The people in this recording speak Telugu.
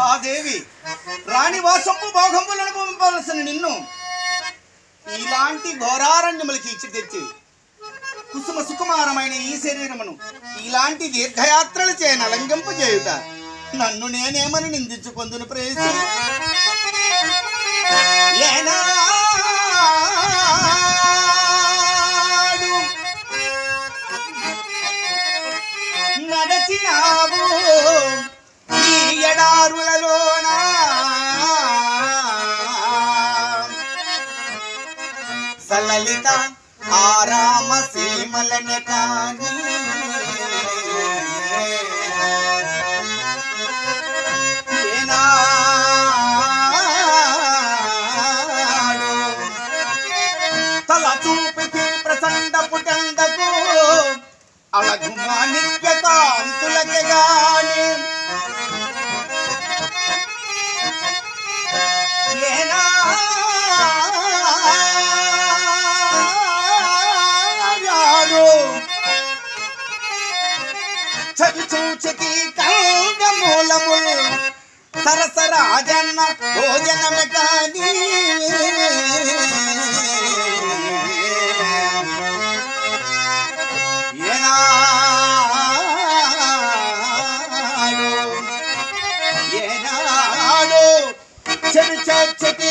ఆ దేవి రాణివాసపు భోగంబులను పంపాల్సిన నిన్ను ఇలాంటి ఘోరారణ్యములకి ఇచ్చి తెచ్చి కుసుమ సుకుమారమైన ఈ శరీరమును ఇలాంటి దీర్ఘయాత్రలు చేయ నలంగింపు చేయుట నన్ను నేనేమని నిందించుకొందును ప్రేసి? ఏనా నడచినావు సలలిత ఆరామ సీమలనే కాని. ఏనాడు తల చూపితే ప్రచండ పుటండకు అళగు మాణిక్య గాని. చవి చూచకి కాంగ మూలములు. సరసరాజన్న భోజనమే కానీ ఏనాడు ఏనాడు చెడు చచ్చటి